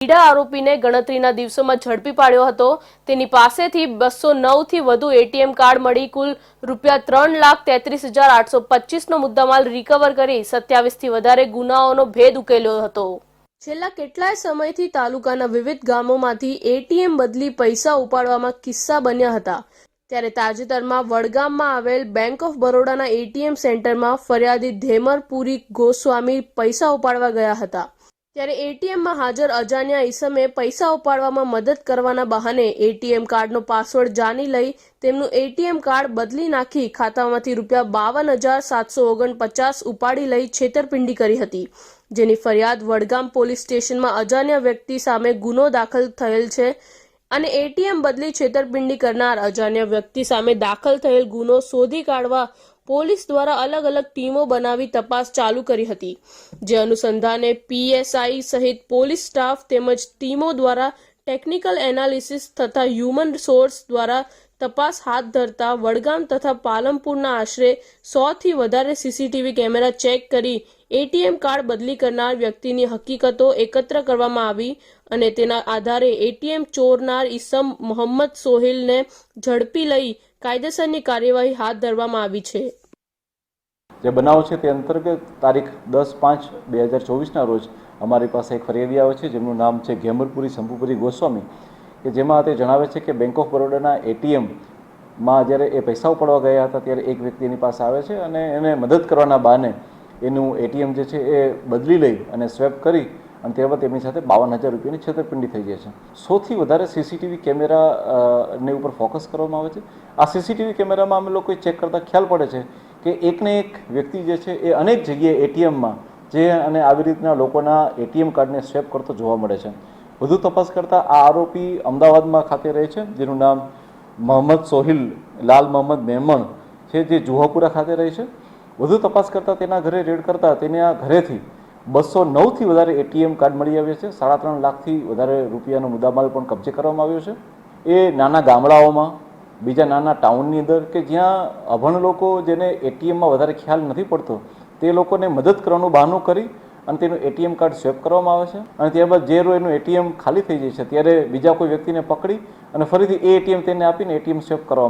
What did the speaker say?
પીડા આરોપીને ગણતરીના દિવસોમાં ઝડપી પાડ્યો હતો. તેની પાસેથી બસો નવથી વધુ એટીએમ કાર્ડ મળી, કુલ રૂપિયા ત્રણ લાખ તેત્રીસ હજાર આઠસો પચીસનો મુદ્દામાલ રિકવર કરી સત્યાવીસથી વધારે ગુનાઓનો ભેદ ઉકેલ્યો હતો. છેલ્લા કેટલાય સમયથી તાલુકાના વિવિધ ગામોમાંથી એટીએમ બદલી પૈસા ઉપાડવામાં કિસ્સા બન્યા હતા. ત્યારે તાજેતરમાં વડગામમાં આવેલ બેંક ઓફ બરોડાના એટીએમ સેન્ટરમાં ફરિયાદી ધેમરપુરી ગોસ્વામી પૈસા ઉપાડવા ગયા હતા. ત્યારે એટીએમમાં હાજર અજાણ્યા ઈસમે પૈસા ઉપાડવામાં મદદ કરવાના બહાને એટીએમ કાર્ડનો પાસવર્ડ જાણી લઈ તેમનું એટીએમ કાર્ડ બદલી નાખી ખાતામાંથી રૂપિયા બાવન હજાર સાતસો ઓગણપચાસ ઉપાડી લઈ છેતરપિંડી કરી હતી. જેની ફરિયાદ વડગામ પોલીસ સ્ટેશનમાં અજાણ્યા વ્યક્તિ સામે ગુનો દાખલ થયેલ છે અને એટીએમ બદલી છેતરપિંડી કરનાર અજાણ્યા વ્યક્તિ સામે દાખલ થયેલ ગુનો શોધી કાઢવા પોલીસ દ્વારા અલગ અલગ ટીમો બનાવી તપાસ ચાલુ કરી હતી. જે અનુસંધાને પીએસઆઈ સહિત પોલીસ સ્ટાફ તેમજ ટીમો દ્વારા ટેકનિકલ એનાલિસિસ તથા હ્યુમન સોર્સ દ્વારા તપાસ હાથ ધરતા વડગામ તથા પાલમપુરના આશરે સોથી વધારે સીસીટીવી કેમેરા ચેક કરી એટીએમ કાર્ડ બદલી કરનાર વ્યક્તિની હકીકતો એકત્ર કરવામાં આવી અને તેના આધારે એટીએમ ચોરનાર ઈસમ મોહમ્મદ સોહિલને ઝડપી લઈ કાયદેસરની કાર્યવાહી હાથ ધરવામાં આવી છે. જે બનાવ છે તે અંતર્ગત તારીખ દસ પાંચ બે હજાર ચોવીસના રોજ અમારી પાસે એક ફરિયાદી આવે છે, જેમનું નામ છે ઘેમરપુરી શંભુપુરી ગોસ્વામી, કે જેમાં તે જણાવે છે કે બેંક ઓફ બરોડાના એટીએમમાં જ્યારે એ પૈસા ઉપાડવા ગયા હતા, ત્યારે એક વ્યક્તિ એની પાસે આવે છે અને એને મદદ કરવાના બહાને એનું એટીએમ જે છે એ બદલી લઈ અને સ્વેપ કરી અને ત્યારબાદ તેમની સાથે બાવન હજાર રૂપિયાની છેતરપિંડી થઈ જાય છે. સૌથી વધારે સીસીટીવી કેમેરા ને ઉપર ફોકસ કરવામાં આવે છે. આ સીસીટીવી કેમેરામાં અમે લોકો ચેક કરતા ખ્યાલ પડે છે કે એકને એક વ્યક્તિ જે છે એ અનેક જગ્યાએ એટીએમમાં જે અને આવી રીતના લોકોના એટીએમ કાર્ડને સ્વેપ કરતો જોવા મળે છે. વધુ તપાસ કરતાં આ આરોપી અમદાવાદમાં ખાતે રહે છે, જેનું નામ મોહમ્મદ સોહિલ લાલ મોહમ્મદ મેમણ છે, જે જુહાપુરા ખાતે રહે છે. વધુ તપાસ કરતાં તેના ઘરે રેડ કરતાં તેના ઘરેથી બસો નવથી વધારે એટીએમ કાર્ડ મળી આવ્યા છે. સાડા ત્રણ લાખથી વધારે રૂપિયાનો મુદ્દામાલ પણ કબજે કરવામાં આવ્યો છે. એ નાના ગામડાઓમાં બીજા નાના ટાઉનની અંદર કે જ્યાં અભણ લોકો જેને એટીએમમાં વધારે ખ્યાલ નથી પડતો, તે લોકોને મદદ કરવાનું બહાનું કરી અને તેનું એટીએમ કાર્ડ સ્વેપ કરવામાં આવે છે. અને ત્યારબાદ જે રો એનું એટીએમ ખાલી થઈ જાય છે, ત્યારે બીજા કોઈ વ્યક્તિને પકડી અને ફરીથી એ એટીએમ તેને આપીને એટીએમ સ્વેપ કરવામાં